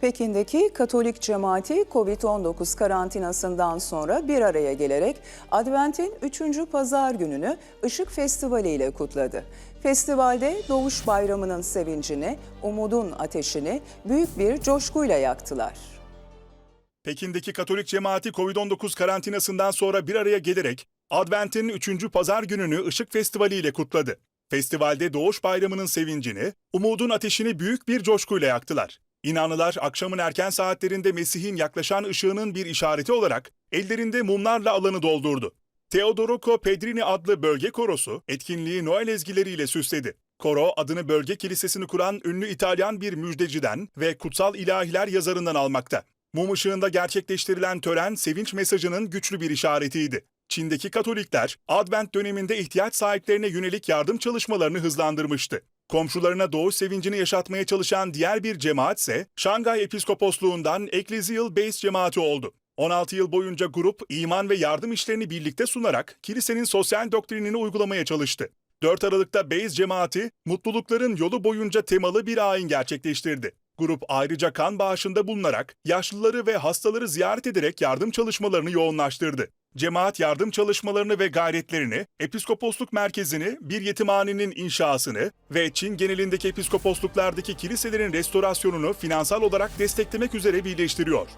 Pekin'deki Katolik cemaati Covid-19 karantinasından sonra bir araya gelerek Advent'in 3. pazar gününü Işık Festivali ile kutladı. Festivalde Doğuş Bayramı'nın sevincini, umudun ateşini büyük bir coşkuyla yaktılar. Pekin'deki Katolik cemaati Covid-19 karantinasından sonra bir araya gelerek Advent'in 3. pazar gününü Işık Festivali ile kutladı. Festivalde Doğuş Bayramı'nın sevincini, umudun ateşini büyük bir coşkuyla yaktılar. İnanlılar akşamın erken saatlerinde Mesih'in yaklaşan ışığının bir işareti olarak ellerinde mumlarla alanı doldurdu. Teodorico Pedrini adlı bölge korosu etkinliği Noel ezgileriyle süsledi. Koro adını bölge kilisesini kuran ünlü İtalyan bir müjdeciden ve kutsal ilahiler yazarından almakta. Mum ışığında gerçekleştirilen tören sevinç mesajının güçlü bir işaretiydi. Çin'deki Katolikler Advent döneminde ihtiyaç sahiplerine yönelik yardım çalışmalarını hızlandırmıştı. Komşularına doğuş sevincini yaşatmaya çalışan diğer bir cemaat ise Şangay Episkoposluğundan Ecclesial Base cemaati oldu. 16 yıl boyunca grup iman ve yardım işlerini birlikte sunarak kilisenin sosyal doktrinini uygulamaya çalıştı. 4 Aralık'ta Beyz cemaati mutlulukların yolu boyunca temalı bir ayin gerçekleştirdi. Grup ayrıca kan bağışında bulunarak yaşlıları ve hastaları ziyaret ederek yardım çalışmalarını yoğunlaştırdı. Cemaat yardım çalışmalarını ve gayretlerini, Episkoposluk merkezini, bir yetimhanenin inşasını ve Çin genelindeki episkoposluklardaki kiliselerin restorasyonunu finansal olarak desteklemek üzere birleştiriyor.